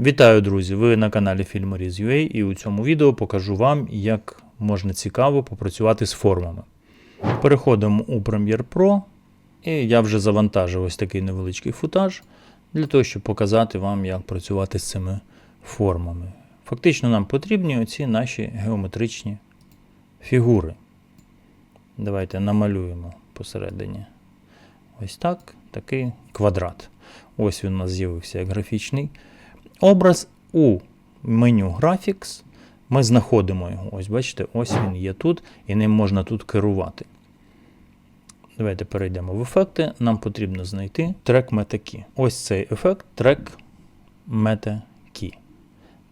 Вітаю, друзі! Ви на каналі Filmoriz.ua і у цьому відео покажу вам, як можна цікаво попрацювати з формами. Переходимо у Premiere Pro, і я вже завантажив ось такий невеличкий футаж для того, щоб показати вам, як працювати з цими формами. Фактично нам потрібні оці наші геометричні фігури. Давайте намалюємо посередині. Ось так, такий квадрат. Ось він у нас з'явився як графічний образ у меню Graphics. Ми знаходимо його. Ось бачите, ось він є тут, і ним можна тут керувати. Давайте перейдемо в ефекти. Нам потрібно знайти трек Key. Ось цей ефект трек Key.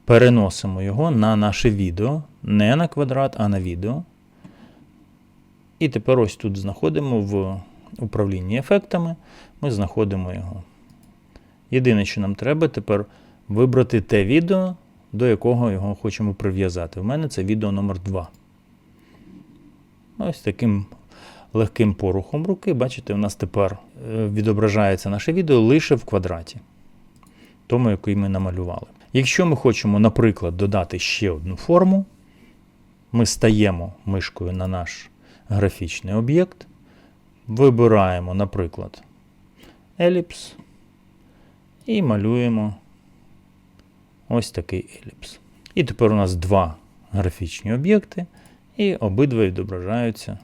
Переносимо його на наше відео, не на квадрат, а на відео. І тепер ось тут знаходимо в управлінні ефектами. Ми знаходимо його. Єдине, що нам треба тепер вибрати те відео, до якого його хочемо прив'язати. У мене це відео номер 2 Ось таким легким порухом руки, бачите, у нас тепер е, відображається наше відео лише в квадраті, тому, який ми намалювали. Якщо ми хочемо, наприклад, додати ще одну форму, ми стаємо мишкою на наш графічний об'єкт, вибираємо, наприклад, еліпс і малюємо ось такий еліпс. І тепер у нас два графічні об'єкти, і обидва відображаються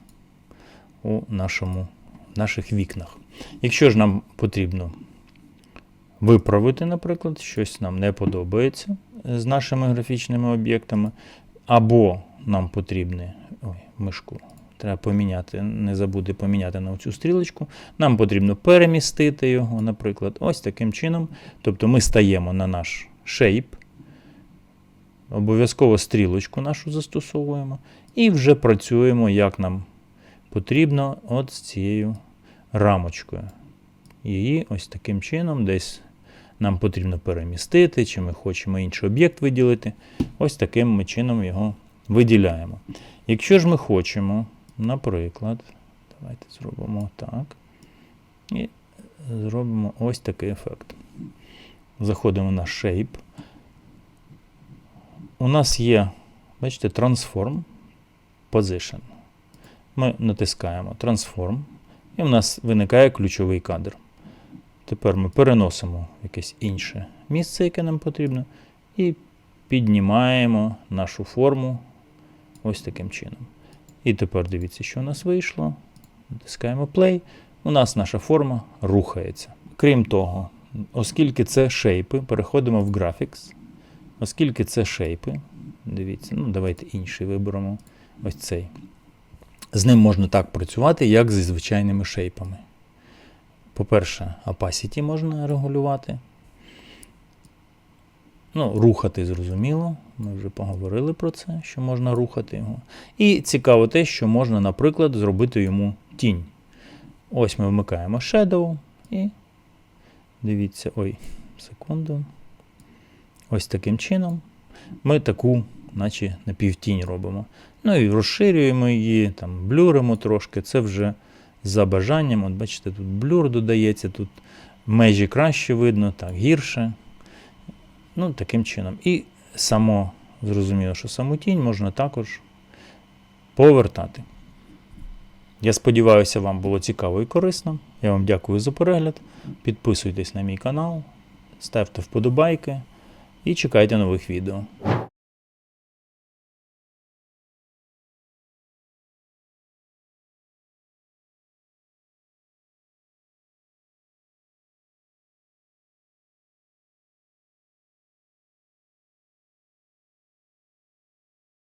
у нашому, наших вікнах. Якщо ж нам потрібно виправити, наприклад, щось нам не подобається з нашими графічними об'єктами, або нам потрібне ой, мишку. Треба поміняти, не забути поміняти на цю стрілочку. Нам потрібно перемістити його, наприклад, ось таким чином. Тобто ми стаємо на наш shape, обов'язково стрілочку нашу застосовуємо і вже працюємо, як нам потрібно, от з цією рамочкою. Її ось таким чином десь нам потрібно перемістити, чи ми хочемо інший об'єкт виділити. Ось таким ми чином його виділяємо. Якщо ж ми хочемо, наприклад, давайте зробимо так. І зробимо ось такий ефект. Заходимо на Shape. У нас є, бачите, Transform Position. Ми натискаємо Transform, і в нас виникає ключовий кадр. Тепер ми переносимо якесь інше місце, яке нам потрібно, і піднімаємо нашу форму ось таким чином. І тепер дивіться, що у нас вийшло. Натискаємо Play. У нас наша форма рухається. Крім того, оскільки це шейпи, переходимо в Graphics. Оскільки це шейпи, дивіться, ну давайте інший виберемо ось цей. З ним можна так працювати, як зі звичайними шейпами. По-перше, opacity можна регулювати. Ну, рухати зрозуміло. Ми вже поговорили про це, що можна рухати його. І цікаво те, що можна, наприклад, зробити йому тінь. Ось ми вмикаємо Shadow і дивіться, ой, секунду. Ось таким чином ми таку, наче напівтінь робимо. Ну і розширюємо її, там, блюримо трошки. Це вже за бажанням. От бачите, тут блюр додається, тут межі краще видно, так, гірше. Ну, таким чином. І само, зрозуміло, що саму тінь можна також повертати. Я сподіваюся, вам було цікаво і корисно. Я вам дякую за перегляд. Підписуйтесь на мій канал, ставте вподобайки і чекайте нових відео.